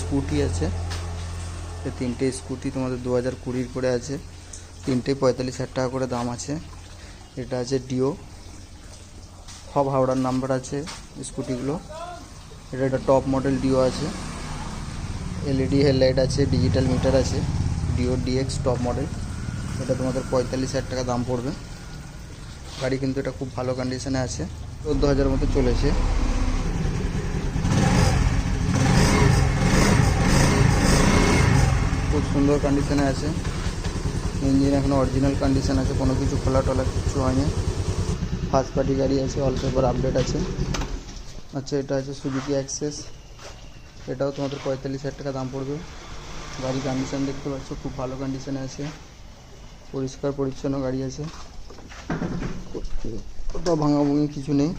Scooty আছে। তিনটে scooty তোমাদের দু হাজার কুড়ির করে আছে। তিনটে পঁয়তাল্লিশ হাজার টাকা করে দাম আছে। এটা আছে ডিও সব হাওড়ার নাম্বার আছে স্কুটিগুলো। এটা একটা টপ মডেল ডিও আছে। এলইডি হেডলাইট আছে ডিজিটাল মিটার আছে। ডিও ডিএক্স টপ মডেল এটা তোমাদের পঁয়তাল্লিশ হাজার টাকা দাম পড়বে। গাড়ি কিন্তু এটা খুব ভালো কন্ডিশনে আছে। চোদ্দ হাজার মতো চলেছে। খুব সুন্দর কন্ডিশনে আছে। ইঞ্জিন এখন অরিজিনাল কন্ডিশন আছে, কোনো কিছু খোলা টোলা কিছু হয়নি। ফার্স্ট পার্টি গাড়ি আছে অল পেপার আপডেট আছে। আচ্ছা এটা আছে সুজুকি অ্যাক্সেস এটাও তোমাদের পঁয়তাল্লিশ হাজার টাকা দাম পড়বে। গাড়ি কন্ডিশন দেখতে পাচ্ছ, খুব ভালো কন্ডিশনে আছে। পরিষ্কার, পরিচ্ছন্ন গাড়ি আছে। কোথাও ভাঙাভাঙি কিছু নেই।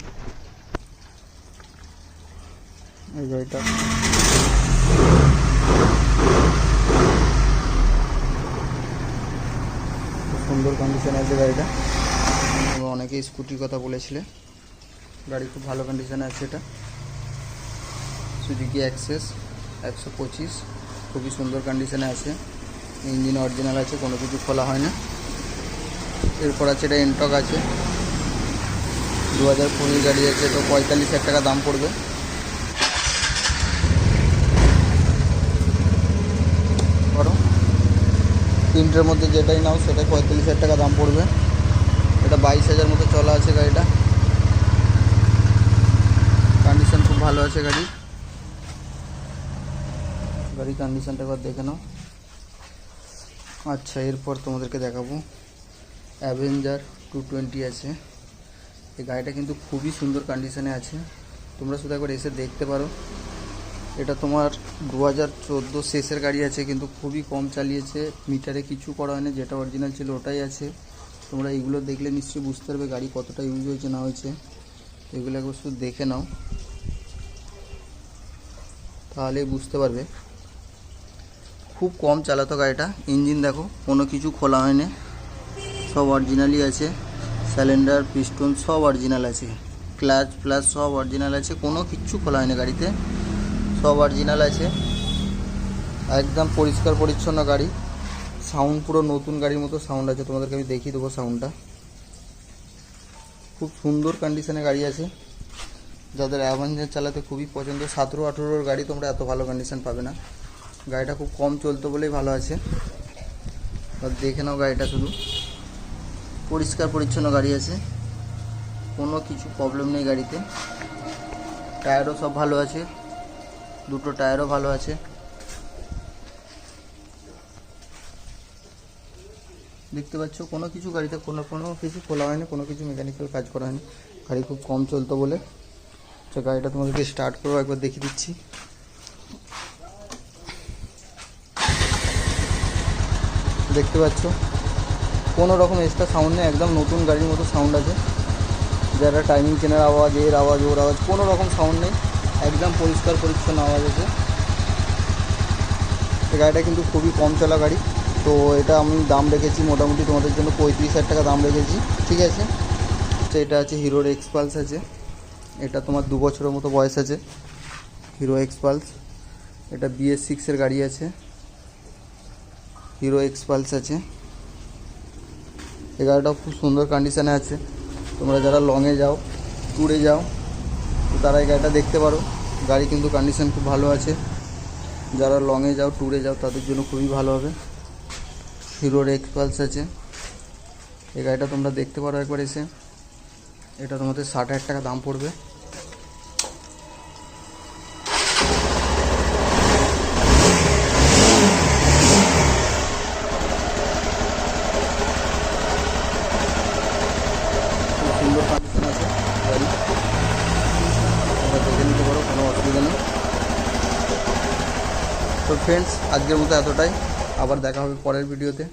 এই গাড়িটা। সুন্দর কন্ডিশন আছে গাড়িটা। তোমরা অনেকেই স্কুটির কথা বলেছিলে। গাড়ি খুব ভালো কন্ডিশনে আছে এটা। সুজুকি অ্যাক্সেস একশো পঁচিশ, খুবই সুন্দর কন্ডিশনে আছে। ইঞ্জিন অরিজিনাল আছে, কোনো কিছু খোলা হয় না। এরপর আছে এটা এনটক আছে। দু হাজার কুড়ির গাড়ি আছে, তো পঁয়তাল্লিশ হাজার টাকা দাম পড়বে করো তিনটের মধ্যে যেটাই নাও সেটাই পঁয়তাল্লিশ হাজার টাকা দাম পড়বে। এটা বাইশ হাজার মতো চলা আছে গাড়িটা। কন্ডিশন খুব ভালো আছে গাড়ি। গাড়ির কন্ডিশনটা একবার দেখে নাও। আচ্ছা এরপর তোমাদেরকে দেখাবো। অ্যাভেঞ্জার টু টোয়েন্টি আছে। এই গাড়িটা কিন্তু খুবই সুন্দর কন্ডিশনে আছে। তোমরা শুধু একবার এসে দেখতে পারো। এটা তোমার দু হাজার চোদ্দ শেষের গাড়ি আছে, কিন্তু খুবই কম চালিয়েছে। মিটারে কিছু করা হয়নি, যেটা অরিজিনাল ছিল ওটাই আছে। তোমরা এইগুলো দেখলে নিশ্চয়ই বুঝতে পারবে গাড়ি কতটা ইউজ হয়েছে, না হয়েছে। এগুলো একবার শুধু দেখে নাও। তাহলেই বুঝতে পারবে। খুব কম চালাতো গাড়িটা। ইঞ্জিন দেখো, কোনো কিছু খোলা হয়নি। সব অরিজিনালই আছে। সিলিন্ডার পিস্টন সব অরিজিনাল আছে। ক্লাচ প্লাস সব অরিজিনাল আছে। কোনো কিচ্ছু খোলা হয়নি গাড়িতে। সব অরিজিনাল আছে। একদম পরিষ্কার পরিচ্ছন্ন গাড়ি। সাউন্ড পুরো নতুন গাড়ির মতো সাউন্ড আছে। তোমাদেরকে আমি দেখিয়ে দেবো সাউন্ডটা খুব সুন্দর কন্ডিশনে গাড়ি আছে। যাদের অ্যাভেঞ্জার চালাতে খুবই পছন্দ, সতেরো, আঠেরোর গাড়ি তোমরা এত ভালো কন্ডিশন পাবে না। গাড়িটা খুব কম চলতো বলেই ভালো আছে। দেখে নাও গাড়িটা শুধু। পরিষ্কার পরিচ্ছন্ন গাড়ি আছে। কোনো কিছু প্রবলেম নেই গাড়িতে। টায়ারও সব ভালো আছে। দুটো টায়ারও ভালো আছে। দেখতে পাচ্ছ, কোনো কিছু গাড়িতে, কোনো কোনো কিছু খোলা হয়নি, কোনো কিছু মেকানিক্যাল কাজ করা হয়নি। গাড়ি খুব কম চলতো বলে। আচ্ছা গাড়িটা তোমাদেরকে স্টার্ট করব, একবার দেখিয়ে দিচ্ছি। দেখতে পাচ্ছ, কোনো রকম এক্সট্রা সাউন্ড নেই, একদম নতুন গাড়ির মতো সাউন্ড আছে। যারা টাইমিং চেনার আওয়াজ, এর আওয়াজ, ওর আওয়াজ, কোনো রকম সাউন্ড নেই। একদম পরিষ্কার পরিচ্ছন্ন আওয়াজ আছে এই গাড়িটা কিন্তু খুবই কম চলা গাড়ি। তো এটা আমি দাম রেখেছি মোটামুটি তোমাদের জন্য পঁয়ত্রিশ হাজার টাকা দাম রেখেছি। ঠিক আছে? এটা আছে হিরোর এক্সপালস আছে। এটা তোমার দু বছরের মতো বয়স আছে। হিরো এক্সপালস এটা বিএস সিক্সের গাড়ি আছে। হিরো এক্সপালস আছে। এই গাড়িটাও খুব সুন্দর কন্ডিশনে আছে। তোমরা যারা লংয়ে যাও ট্যুরে যাও তারা এই গাড়িটা দেখতে পারো। গাড়ি কিন্তু কন্ডিশন খুব ভালো আছে। যারা লংয়ে যাও ট্যুরে যাও, তাদের জন্য খুবই ভালো হবে। হিরোর এক্সপালস আছে। এই গাড়িটা তোমরা দেখতে পারো একবার এসে। এটা তোমাদের ষাট হাজার টাকা দাম পড়বে খুব সুন্দর কন্ডিশন আছে গাড়ি তোমরা দেখে নিতে পারো, কোনো অসুবিধা নেই। তো ফ্রেন্ডস আজকের মতো এতটাই। আবার দেখা হবে পরের ভিডিওতে